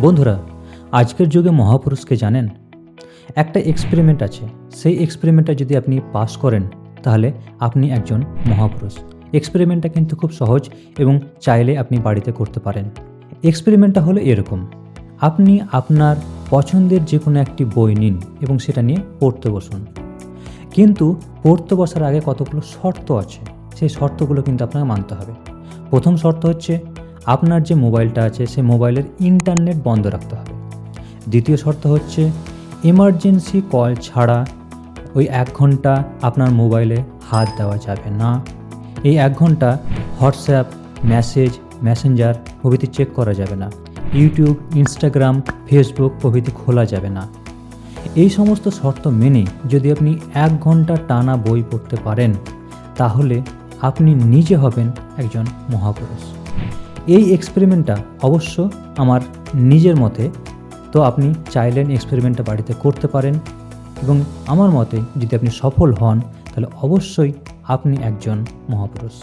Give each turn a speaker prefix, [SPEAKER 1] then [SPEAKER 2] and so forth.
[SPEAKER 1] বন্ধুরা, আজকের যুগে মহাপুরুষকে জানেন? একটা এক্সপেরিমেন্ট আছে। সেই এক্সপেরিমেন্টটা যদি আপনি পাস করেন, তাহলে আপনি একজন মহাপুরুষ। এক্সপেরিমেন্টটা কিন্তু খুব সহজ এবং চাইলে আপনি বাড়িতে করতে পারেন। এক্সপেরিমেন্টটা হলো এরকম। আপনি আপনার পছন্দের যে কোনো একটি বই নিন এবং সেটা নিয়ে পড়তে বসুন। কিন্তু পড়তে বসার আগে কতগুলো শর্ত আছে? সেই শর্তগুলো কিন্তু আপনাকে মানতে হবে। প্রথম শর্ত হচ্ছে আপনার যে মোবাইলটা আছে, সে মোবাইলের ইন্টারনেট বন্ধ রাখতে হবে। দ্বিতীয় শর্ত হচ্ছে এমার্জেন্সি কল ছাড়া ওই এক ঘণ্টা আপনার মোবাইলে হাত দেওয়া যাবে না। এই এক ঘণ্টা হোয়াটসঅ্যাপ, মেসেজ, মেসেঞ্জার প্রভৃতি চেক করা যাবে না। ইউটিউব, ইনস্টাগ্রাম, ফেসবুক প্রভৃতি খোলা যাবে না। এই সমস্ত শর্ত মেনে যদি আপনি এক ঘণ্টা টানা বই পড়তে পারেন, তাহলে আপনি নিজে হবেন একজন মহাপুরুষ। এই এক্সপেরিমেন্টটা অবশ্য আমার নিজের মতে তো আপনি চাইলেন এক্সপেরিমেন্টটা বাড়িতে করতে পারেন এবং আমার মতে যদি আপনি সফল হন তাহলে অবশ্যই আপনি একজন মহাপুরুষ।